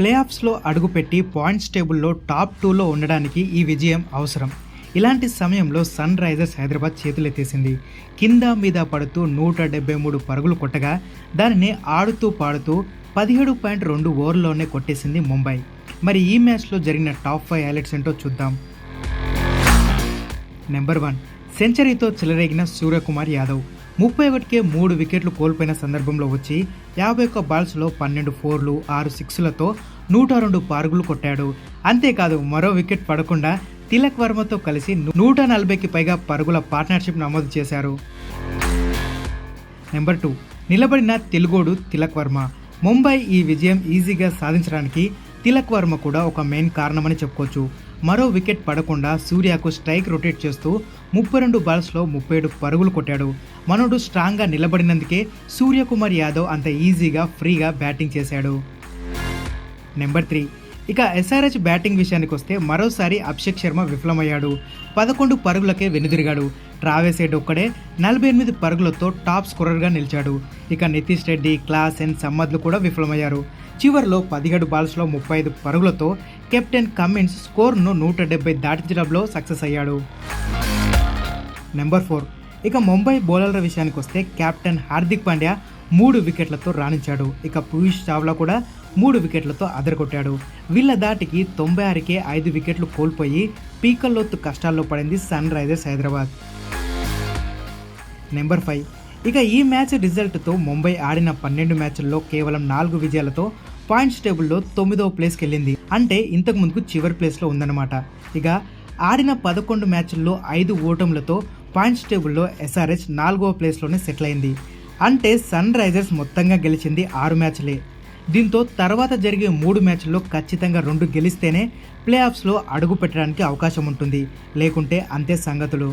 Play ఆఫ్స్లో అడుగుపెట్టి points టేబుల్లో top టూలో ఉండడానికి ఈ విజయం అవసరం. ఇలాంటి సమయంలో సన్ రైజర్స్ హైదరాబాద్ చేతులెత్తేసింది. కింద మీద పడుతూ నూట డెబ్బై మూడు పరుగులు కొట్టగా దానిని ఆడుతూ పాడుతూ పదిహేడు పాయింట్ రెండు ఓవర్లోనే కొట్టేసింది ముంబై. మరి ఈ మ్యాచ్లో జరిగిన టాప్ ఫైవ్ హైలైట్స్ ఏంటో చూద్దాం. నెంబర్ వన్ సెంచరీతో చెలరేగిన సూర్యకుమార్ యాదవ్. ముప్పై ఒకటికే మూడు వికెట్లు కోల్పోయిన సందర్భంలో వచ్చి యాభై ఒక్క బాల్స్లో పన్నెండు ఫోర్లు ఆరు సిక్స్లతో నూట రెండు పరుగులు కొట్టాడు. అంతేకాదు మరో వికెట్ పడకుండా తిలక్ వర్మతో కలిసి నూట నలభైకి పైగా పరుగుల పార్ట్నర్షిప్ నమోదు చేశారు. Number two. నిలబడిన తెలుగోడు తిలక్ వర్మ. ముంబై ఈ విజయం ఈజీగా సాధించడానికి తిలక్ వర్మ కూడా ఒక మెయిన్ కారణమని చెప్పుకోవచ్చు. మరో వికెట్ పడకుండా సూర్యకు స్ట్రైక్ రొటేట్ చేస్తూ ముప్పై రెండు బాల్స్లో ముప్పై ఏడు పరుగులు కొట్టాడు. మనోడు స్ట్రాంగ్గా నిలబడినందుకే సూర్యకుమార్ యాదవ్ అంత ఈజీగా ఫ్రీగా బ్యాటింగ్ చేశాడు. నెంబర్ త్రీ ఇక ఎస్ఆర్హెచ్ బ్యాటింగ్ విషయానికి వస్తే మరోసారి అభిషేక్ శర్మ విఫలమయ్యాడు. పదకొండు పరుగులకే వెనుదిరిగాడు. ట్రావెస్ హెడ్ ఒక్కడే నలభై ఎనిమిది పరుగులతో టాప్ స్కోరర్గా నిలిచాడు. ఇక నితీష్ రెడ్డి క్లాస్ అండ్ సమ్మద్లు కూడా విఫలమయ్యారు. చివరిలో పదిహేడు బాల్స్లో ముప్పై ఐదు పరుగులతో కెప్టెన్ కమిన్స్ స్కోర్ను నూట డెబ్బై దాటించడంలో సక్సెస్ అయ్యాడు. Number four. ఇక ముంబై బౌలర్ల విషయానికి వస్తే కెప్టెన్ హార్దిక్ పాండ్యా మూడు వికెట్లతో రాణించాడు. ఇక పీయూష్ చావ్లా కూడా మూడు వికెట్లతో అదరగొట్టాడు. వీళ్ళ దాటికి తొంభై ఆరుకే ఐదు వికెట్లు కోల్పోయి పీకల్లోత్తు కష్టాల్లో పడింది Sunrisers Hyderabad. Number five. ఇక ఈ మ్యాచ్ రిజల్ట్తో ముంబై ఆడిన పన్నెండు మ్యాచ్ల్లో కేవలం నాలుగు విజయాలతో పాయింట్స్ టేబుల్లో తొమ్మిదవ ప్లేస్కి వెళ్ళింది అంటే ఇంతకు ముందుకు చివరి ప్లేస్లో ఉందన్నమాట. ఇక ఆడిన పదకొండు మ్యాచ్ల్లో ఐదు ఓటములతో పాయింట్స్ టేబుల్లో ఎస్ఆర్హెచ్ నాలుగవ ప్లేస్లోనే సెటిల్ అయింది. అంటే సన్ రైజర్స్ మొత్తంగా గెలిచింది ఆరు మ్యాచ్లే. దీంతో తర్వాత జరిగే మూడు మ్యాచ్ల్లో ఖచ్చితంగా రెండు గెలిస్తేనే ప్లే ఆఫ్స్లో అడుగు పెట్టడానికి అవకాశం ఉంటుంది లేకుంటే అంతే సంగతులు